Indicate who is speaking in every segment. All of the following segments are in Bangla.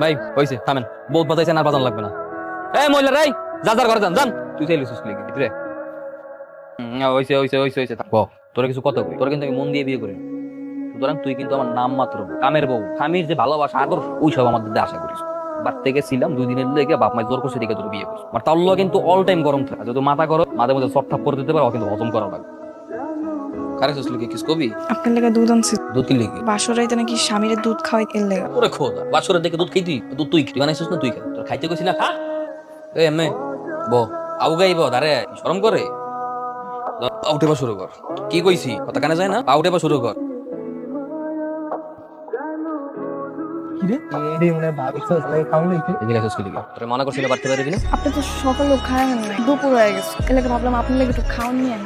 Speaker 1: ভাই হইছে থামেন। বহুত বাজাইছেন আর বাজান লাগবে না। এই মহিলা রাই যা যার ঘরে যান যান। তুই চাইলি সুসলি রে হইছে হইছে হইছে থাক তোরা কিছু কথা কই? তোরা কিন্তু আমি মন দিয়ে বিয়ে করি সুতরাং তুই কিন্তু আমার নাম মাত্র কামের বউ। স্বামীর যে ভালোবাসা আদর ওই সব আমাদের দিয়ে আশা করিস। বাদ থেকে ছিলাম দুই দিনের লেগে বাপ মায়ের জোর করছে দিকে তোর বিয়ে করছিস আর তাল্লা কিন্তু অল টাইম গরম থাকে। যদি মাথা গরম মাঝে মধ্যে চটঠাপ করে দিতে পারো কিন্তু হজম করা লাগবে। কারে সুসলি কিস কবি?
Speaker 2: আপনার লেগে দুধ আনছি।
Speaker 1: দুধ কি? লিখি
Speaker 2: বাসরাইতে নাকি স্বামীর দুধ খাওয়াই এর লেগে।
Speaker 1: ওরে খোদা বাছরের দেখে দুধ খাইতি? দুধ তুই খাই বানাইছিস না তুই খা তোর খাইতে কইছি না খা। এ এমে ব আউগাই ব দাঁড়ে শরম করে? উঠে বা শুরু কর কি কইছি? কথা কানে যায় না? উঠে বা শুরু কর? কি মানা
Speaker 2: আপনি তো সকালে খাওয়ান নাই দুপুর হয়ে গেছে। এর ভাবলাম আপনার লেগে একটু খাওয়ান নিয়ে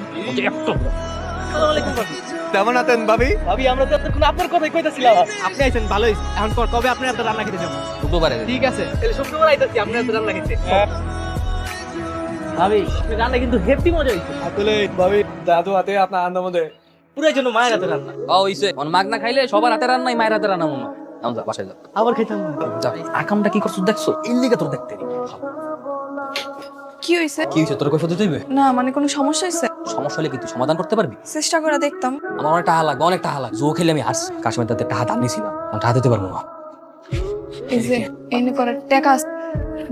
Speaker 3: আছেন ভাবি?
Speaker 4: ভাবি আমরা তো এতক্ষণ আপনার কথাই কইতাছিলাম। আপনি আইছেন ভালোই এখন কর কবে আপনি আপনার রান্না খেতে যাবেন
Speaker 1: পারে
Speaker 4: ঠিক আছে। তাহলে শুক্রবার আইতাছি আপনি আপনার রান্না খেতে। ভাবি আপনি রান্না কিন্তু হেভি মজা হইছে।
Speaker 3: আসলে ভাবি দাদু হাতে আপনার আনন্দ মধ্যে
Speaker 4: পুরাই জন্য মায়ের হাতে রান্না।
Speaker 1: ও হইছে। অন মাগ না খাইলে সবার হাতে রান্নাই মায়ের হাতে রান্না মনে হয়। এখন বাসায় যা।
Speaker 4: আবার খাইতাম
Speaker 1: যা। আকামটা কি করছিস দেখছ? লিগা তোর দেখতে।
Speaker 2: কি হয়েছে
Speaker 1: কি হইছে? তোর কইতে দিবে
Speaker 2: না মানে কোনো সমস্যা হয়েছে
Speaker 1: সমস্যা হলে কি তুই সমাধান করতে পারবি?
Speaker 2: চেষ্টা করে দেখতাম।
Speaker 1: আমার অনেক টাহা লাগবে অনেক টাহা লাগবে জো খেলে আমি হাস কাশ্মীর তাতে টাকা দাম নিয়েছিলাম টাহা দিতে পারব না।
Speaker 2: এই যে এনে করে টাকা আছে।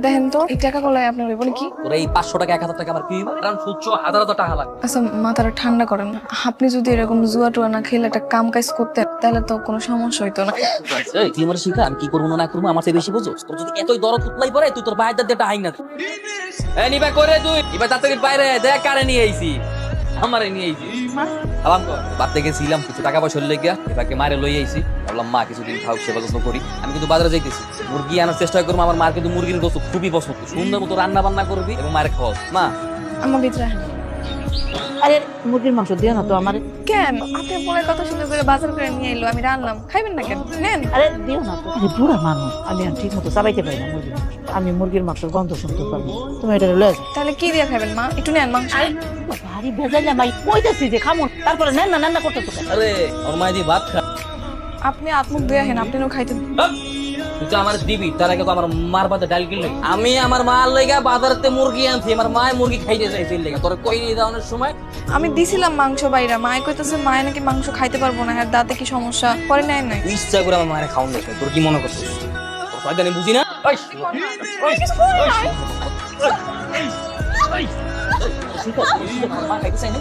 Speaker 2: দেখেন তো এই টাকা গুলো আপনার হইব কি
Speaker 1: তোর এই পাঁচশো টাকা এক হাজার টাকা আমার কি কারণ সুচ্ছ হাজার হাজার টাকা লাগবে।
Speaker 2: আচ্ছা মাথাটা ঠান্ডা করেন। আপনি যদি এরকম জুয়া টুয়া না খেলে একটা কাম কাজ করতেন তাহলে তো কোনো সমস্যা হইতো না।
Speaker 1: এই, তুই আমার শিখা আমি কি করব না করব? আমার চেয়ে বেশি বুঝো তোর যদি এতই দরদ উতলাই পড়ে তুই তোর বাইরে দিয়ে একটা হাইন না। এই নিবা করে তুই। এবার তাড়াতাড়ি বাইরে দেখ কারে নিয়ে আইছি। আমারে নিয়ে আইছি। ছিলাম কিছু টাকা পয়সা লেগে এবারকে মারে লই আইছি। ভাবলাম মা কিছুদিন খাও সেবা যত্ন করি। আমি কিন্তু বাজারে যাইতেছি। মুরগি আনার চেষ্টা করব আমার মার কিন্তু মুরগির গোস্ত খুবই পছন্দ। সুন্দর মতো রান্না বান্না করবি এবং মায়ের খাওয়া মা।
Speaker 2: আমার ভিতরে
Speaker 5: আরে মুরগির মাংস দিও না তো আমার।
Speaker 2: কেন? আপনি বলে কথা শুনে করে বাজার করে নিয়ে এলো আমি রান্নাম। খাইবেন না কেন? নেন।
Speaker 5: আরে দিও না তো। আরে বুড়া মানুষ। আমি ঠিক মতো চাবাইতে পারি না মুরগির মাংস। আমি মুরগির মাংসের গন্ধ শুনতে পারব তুমি এটা লয়ে যাও।
Speaker 2: তাহলে কি দিয়ে খাবেন মা? একটু নেন মাংস।
Speaker 5: আরে ভারী ভেজাইলা ভাই। কইতাছি যে খামো তারপরে নেন না নেন না করতে তো
Speaker 1: আরে আমার মায়ের দিয়ে ভাত খা।
Speaker 2: আপনি আত্মুখ দিয়ে হেন আপনিও খাইতেন
Speaker 1: তুই তো আমার দিবি তার আগে তো আমার মার পাতে ডাল কিনলে। আমি আমার মার লেগা বাজারতে মুরগি আনছি আমার মায় মুরগি খাইতে চাইছে লেগা। তোর কই যাওয়ানোর সময়?
Speaker 2: আমি দিছিলাম মাংস বাইরা মায় কইতেছে মায় নাকি মাংস খাইতে পারব না আর দাঁতে কি সমস্যা? পরে নাই।
Speaker 1: নাই ইচ্ছা করে আমার মায়ের খাওয়ান দেখে তোর কি মনে করছিস? তোর ফায়দা আমি বুঝি না ওই, ওই, শিখা, শিখা, মা খাইতে চাই না।